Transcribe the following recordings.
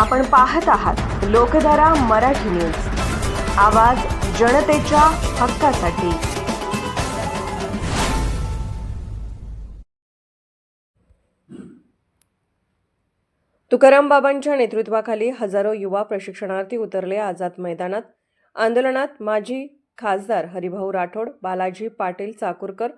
आपण पाहत आहात लोकधारा मराठी न्यूज. आवाज जनतेच्या हक्कासाठी. तुकाराम बाबांच्या नेतृत्वाखाली हजारो युवा प्रशिक्षणार्थी उतरले आझाद मैदानात. आंदोलनात माजी खासदार हरिभाऊ राठोड बालाजी पाटील चाकूरकर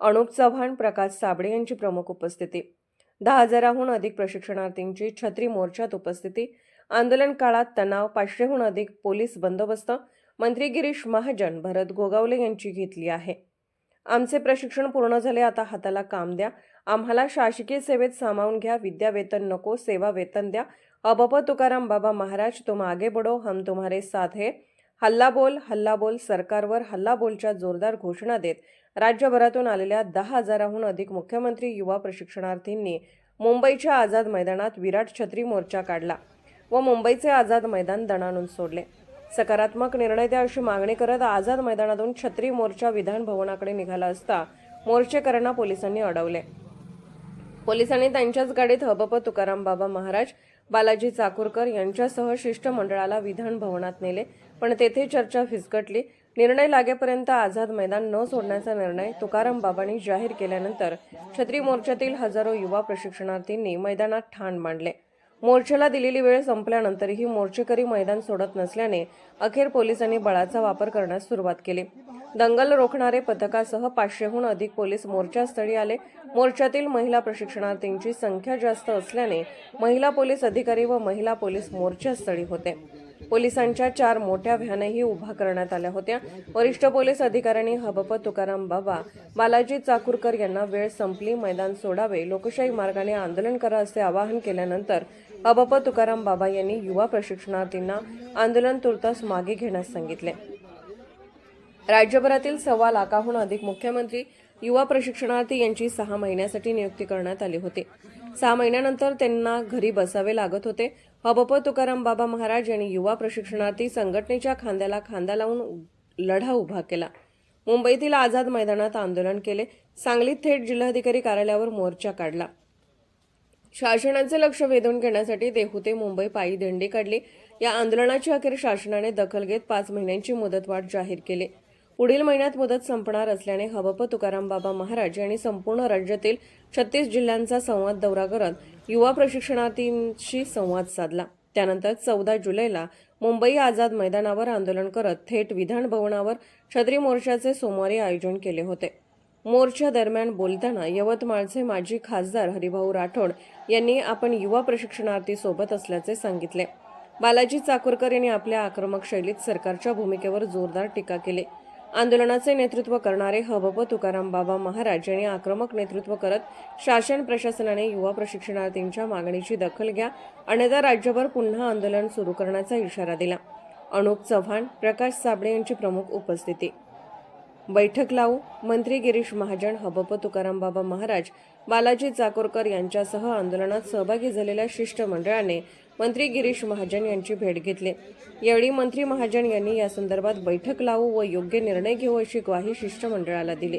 अनुप चव्हाण प्रकाश साबळे यांची प्रमुख उपस्थिती. दहा हजाराहून अधिक प्रशिक्षणार्थींची छत्री मोर्चात उपस्थिती. आंदोलन काळात तणाव पाचशेहून अधिक पोलीस बंदोबस्त. मंत्री गिरीश महाजन भरत गोगावले यांची घेतली आहे. आमचे प्रशिक्षण पूर्ण झाले आता हाताला काम द्या. आम्हाला शासकीय सेवेत सामावून घ्या. विद्या वेतन नको सेवा वेतन द्या. अबप तुकाराम बाबा महाराज तुम आगे बढो हम तुम्हारे साथ हे. हल्ला बोल हल्ला बोल सरकारवर हल्ला बोलच्या जोरदार घोषणा देत राज्यभरातून आलेल्या दहा हजाराहून अधिक मुख्यमंत्री युवा प्रशिक्षणार्थींनी मुंबईच्या आझाद मैदानात विराट छत्री मोर्चा काढला व मुंबईचे आझाद मैदान दणाणून सोडले. सकारात्मक निर्णय द्या अशी मागणी करत आझाद मैदानातून छत्री मोर्चा विधान भवनाकडे निघाला असता मोर्चेकरांना पोलिसांनी अडवले. पोलिसांनी त्यांच्याच गाडीत हबप तुकाराम बाबा महाराज बालाजी चाकूरकर यांच्यासह शिष्टमंडळाला विधान भवनात नेले पण तेथे चर्चा फिसकटली निर्णय लागेपर्यंत आझाद मैदान न सोडण्याचा निर्णय तुकाराम बाबांनी जाहीर केल्यानंतर छत्री मोर्चातील हजारो युवा प्रशिक्षणार्थींनी मैदानात ठाण मांडले. मोर्चाला दिलेली वेळ संपल्यानंतरही मोर्चेकरी मैदान सोडत नसल्याने अखेर पोलिसांनी बळाचा वापर करण्यास सुरुवात केली. दंगल रोखणारे पथकासह पाचशेहून अधिक पोलीस मोर्चास्थळी आले. मोर्चातील महिला प्रशिक्षणार्थींची संख्या जास्त असल्याने महिला पोलीस अधिकारी व महिला पोलीस मोर्चास्थळी होते. पोलिसांच्या चार मोठ्या व्हॅनही उभा करण्यात आल्या होत्या. वरिष्ठ पोलीस अधिकाऱ्यांनी हबप तुकाराम बाबा बालाजी चाकूरकर यांना वेळ संपली मैदान सोडावे लोकशाही मार्गाने आंदोलन करा असे आवाहन केल्यानंतर हबप तुकाराम बाबा यांनी युवा प्रशिक्षणार्थींना आंदोलन तुर्तास मागे घेण्यास सांगितले. राज्यभरातील सव्वा लाखाहून अधिक मुख्यमंत्री युवा प्रशिक्षणार्थी यांची सहा महिन्यासाठी नियुक्ती करण्यात आली होती. सहा महिन्यानंतर त्यांना घरी बसावे लागत होते. हबप तुकाराम बाबा महाराज यांनी युवा प्रशिक्षणार्थी संघटनेच्या खांद्याला खांदा लावून लढा उभा केला. मुंबईतील आझाद मैदानात आंदोलन केले. सांगलीत थेट जिल्हाधिकारी कार्यालयावर मोर्चा काढला. शासनाचे लक्ष वेधून घेण्यासाठी देहू मुंबई पायी दिंडी काढली. या आंदोलनाची अखेर शासनाने दखल घेत पाच महिन्यांची मुदतवाढ जाहीर केली. पुढील महिन्यात मुदत संपणार असल्याने हबप तुकाराम बाबा महाराज यांनी संपूर्ण राज्यातील छत्तीस जिल्ह्यांचा संवाद दौरा करत युवा प्रशिक्षणार्थींशी संवाद साधला. त्यानंतर चौदा जुलैला मुंबई आझाद मैदानावर आंदोलन करत थेट विधान भवनावर छत्री मोर्चाचे सोमवारी आयोजन केले होते. मोर्चा दरम्यान बोलताना यवतमाळचे माजी खासदार हरिभाऊ राठोड यांनी आपण युवा प्रशिक्षणार्थी सोबत असल्याचे सांगितले. बालाजी चाकूरकर यांनी आपल्या आक्रमक शैलीत सरकारच्या भूमिकेवर जोरदार टीका केली. आंदोलनाचे नेतृत्व करणारे हबप तुकाराम बाबा महाराज यांनी आक्रमक नेतृत्व करत शासन प्रशासनाने युवा प्रशिक्षणार्थींच्या मागणीची दखल घ्या. अन्यथा राज्यभर पुन्हा आंदोलन सुरू करण्याचा इशारा दिला. अनुप चव्हाण प्रकाश साबळे यांची प्रमुख उपस्थिती. बैठक लावू. मंत्री गिरीश महाजन हबप तुकाराम बाबा महाराज बालाजी चाकोरकर यांच्यासह आंदोलनात सहभागी झालेल्या शिष्टमंडळाने मंत्री गिरीश महाजन यांची भेट घेतली. यावेळी मंत्री महाजन यांनी या संदर्भात बैठक लावू व योग्य निर्णय घेऊ अशी ग्वाही शिष्टमंडळाला दिली.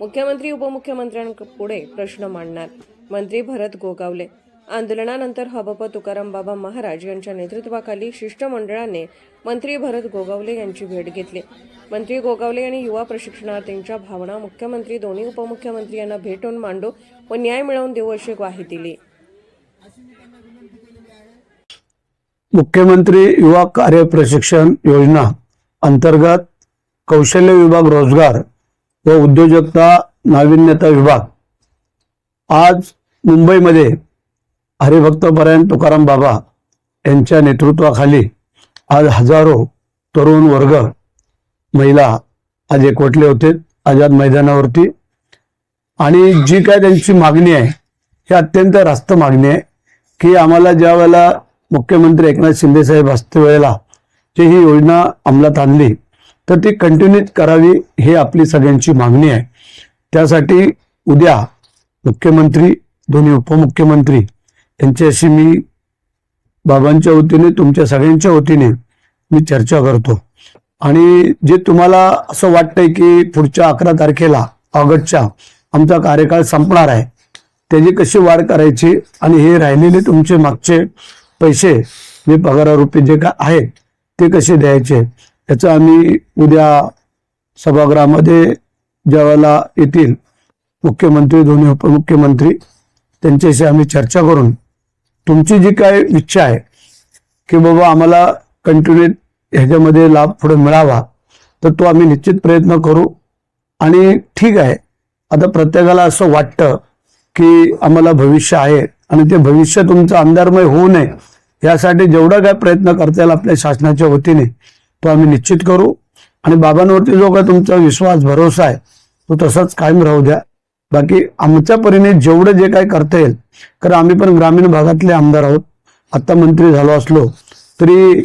मुख्यमंत्री उपमुख्यमंत्र्यांपुढे प्रश्न मांडणार. मंत्री भरत गोगावले. आंदोलनानंतर हबप तुकाराम बाबा महाराज यांच्या नेतृत्वाखाली शिष्टमंडळाने मंत्री भरत गोगावले यांची भेट घेतली. मंत्री गोगावले यांनी युवा प्रशिक्षणार्थींच्या भावना मुख्यमंत्री दोन्ही उपमुख्यमंत्री यांना भेटून मांडू व न्याय मिळवून देऊ अशी ग्वाही दिली. मुख्यमंत्री युवा कार्य प्रशिक्षण योजना अंतर्गत कौशल्य विभाग रोजगार व उद्योजकता नाविन्यता विभाग. आज मुंबईमध्ये हरिभक्तपरायण तुकाराम बाबा यांच्या नेतृत्वाखाली आज हजारो तरुण वर्ग महिला आज एकवटले होते आझाद मैदानावरती. आणि जी काय त्यांची मागणी आहे ही अत्यंत रास्त मागणी आहे की आम्हाला ज्या वेळेला मुख्यमंत्री एकनाथ शिंदे साहेब असते वेळेला जी ही योजना अंमलात आणली तर ती कंटिन्यू करावी हे आपली सगळ्यांची मागणी आहे. त्यासाठी उद्या मुख्यमंत्री दोन्ही उपमुख्यमंत्री यांच्याशी मी बाबांच्या वतीने तुमच्या सगळ्यांच्या वतीने मी चर्चा करतो. आणि जे तुम्हाला असं वाटतंय की पुढच्या अकरा तारखेला ऑगस्टच्या आमचा कार्यकाळ संपणार आहे त्याची कशी वाढ करायची आणि हे राहिलेले तुमचे मागचे पैसे मी पगारारूपी जे काय आहेत ते कसे द्यायचे? याचं आम्ही उद्या सभागृहामध्ये ज्यावेळेला येतील. मुख्यमंत्री दोन्ही उपमुख्यमंत्री त्यांच्याशी आम्ही चर्चा करून तुमची जी काय इच्छा आहे की बाबा आम्हाला कंटिन्यू ह्याच्यामध्ये लाभ पुढे मिळावा तर तो आम्ही निश्चित प्रयत्न करू. आणि ठीक आहे आता प्रत्येकाला असं वाटतं की आम्हाला भविष्य आहे. आणि ते भविष्य तुमचं अंधारमय होऊ नये यासाठी जेवढा काय प्रयत्न करता येईल आपल्या शासनाच्या वतीने तो आम्ही निश्चित करू. आणि बाबांवरती जो काय तुमचा विश्वास भरोसा आहे तो तसाच कायम राहू द्या. बाकी आमच्या परीने जेवढं जे काय करता येईल कारण आम्ही पण ग्रामीण भागातले आमदार आहोत आता मंत्री झालो असलो तरी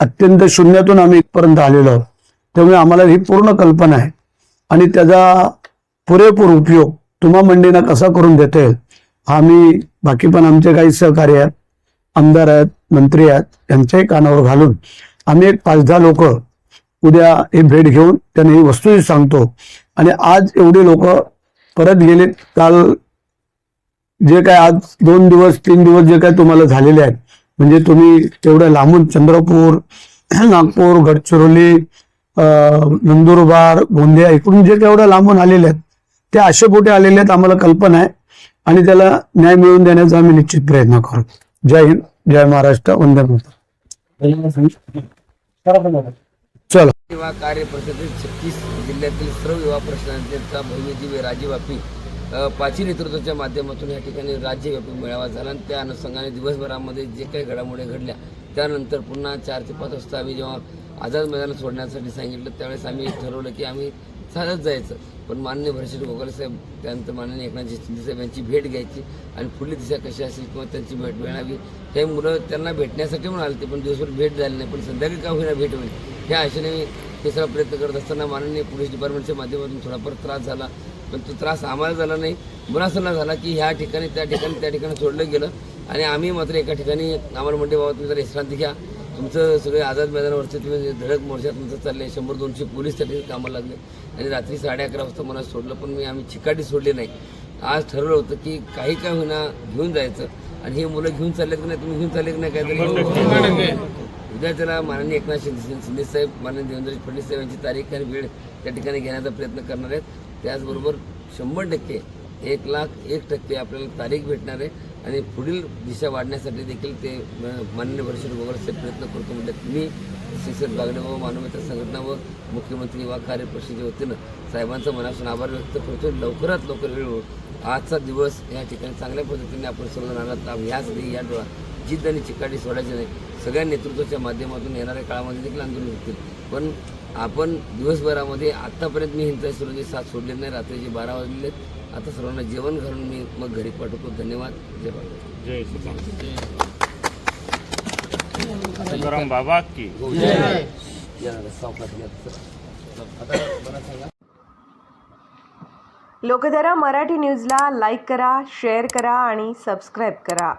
अत्यंत शून्यातून आम्ही इथपर्यंत आलेलो आहोत. त्यामुळे आम्हाला ही पूर्ण कल्पना आहे. आणि त्याचा पुरेपूर उपयोग तुम्हा मंडळींना कसा करून देता येईल आम्ही बाकी पण आमचे काही सहकार्य आहेत आमदार आहेत मंत्री आहेत यांच्याही कानावर घालून आम्ही एक पाच दहा लोक उद्या हे भेट घेऊन त्यांना ही वस्तू सांगतो. आणि आज एवढे लोक परत गेले काल जे काय आज दोन दिवस तीन दिवस जे काय तुम्हाला झालेले आहेत म्हणजे तुम्ही तेवढ्या लांबून चंद्रपूर नागपूर गडचिरोली नंदुरबार गोंदिया इकडून जे तेवढ्या लांबून आलेले आहेत ते असे कुठे आलेले आहेत आम्हाला कल्पना आहे. आणि त्याला न्याय मिळवून देण्याचा आम्ही निश्चित प्रयत्न करू. जय हिंद जय महाराष्ट्र वंदे मातरम. चलो. युवा कार्य परिषदेत छत्तीस जिल्ह्यातील सर्व युवा प्रश्नांचा भव्यजीवी राज्यव्यापी अ, पाची नेतृत्वाच्या माध्यमातून या ठिकाणी राज्यव्यापी मेळावा झाला आणि त्या अनुषंगाने दिवसभरामध्ये जे काही घडामोडी घडल्या त्यानंतर पुन्हा चार ते पाच वाजता आम्ही जेव्हा आझाद मैदान सोडण्यासाठी सांगितलं त्यावेळेस आम्ही ठरवलं की आम्ही चालत जायचं. पण माननीय भरशेट गोगाले साहेब त्यानंतर माननीय एकनाथजी शिंदे साहेब यांची भेट घ्यायची आणि पुढली दिशा कशी असेल किंवा त्यांची भेट मिळावी हे मुलं त्यांना भेटण्यासाठी म्हणून आले ते पण दिवसभर भेट झाली नाही पण संध्याकाळी का होईना भेट होईल ह्या आशेने मी तिसरा प्रयत्न करत असताना माननीय पोलीस डिपार्टमेंटच्या माध्यमातून थोडाफार त्रास झाला. पण तो त्रास आम्हाला झाला नाही मुलासना झाला की ह्या ठिकाणी त्या ठिकाणी त्या ठिकाणी सोडलं गेलं. आणि आम्ही मात्र एका ठिकाणी आम्हाला म्हणते बाबा तुम्ही जर विश्रांती घ्या. तुमचं सगळे आझाद मैदानावरचे तुम्ही धडक मोर्चात तुमचं चालले शंभर दोनशे पोलीस त्या ठिकाणी कामाला लागले. आणि रात्री साडे अकरा वाजता मला सोडलं पण मी आम्ही चिकाटी सोडली नाही. आज ठरवलं होतं की काही काय होईना घेऊन जायचं. आणि हे मुलं घेऊन चाललेत की नाही तुम्ही घेऊन चालले की नाही काहीतरी? उद्या त्याला माननीय एकनाथ शिंदे शिंदे साहेब माननीय देवेंद्र फडणवीस साहेब यांची तारीख आणि वेळ त्या ठिकाणी घेण्याचा प्रयत्न करणार आहेत. त्याचबरोबर शंभर टक्के एक लाख एक टक्के आपल्याला तारीख भेटणार आहे. आणि पुढील दिशा वाढण्यासाठी देखील ते मान्य परिषद वर्षी प्रयत्न करतो. म्हणजे मी शिक्षक बागडे व मानवता संघटना व मुख्यमंत्री युवा कार्य होते वतीनं साहेबांचा मनापासून आभार व्यक्त करतो लवकरात लवकर वेळ आजचा दिवस या ठिकाणी चांगल्या पद्धतीने आपण सर्वजण आलात आम्ही नाही या डोळा जिद्द आणि चिकाटी सोडायची नाही. सगळ्या नेतृत्वाच्या माध्यमातून येणाऱ्या काळामध्ये देखील आंदोलन होतील. पण आपण दिवसभरामध्ये आत्तापर्यंत मी हिंसा सुरूचे साथ सोडले नाही रात्रीचे बारा वाजलेले आहेत. आता सर्वांना जेवण घालून मी मग घरी पाठवतो. धन्यवाद. जय बाबा. जय तुकाराम बाबा की? सावकाश लोकधारा मराठी न्यूजला लाईक करा शेअर करा आणि सबस्क्राईब करा.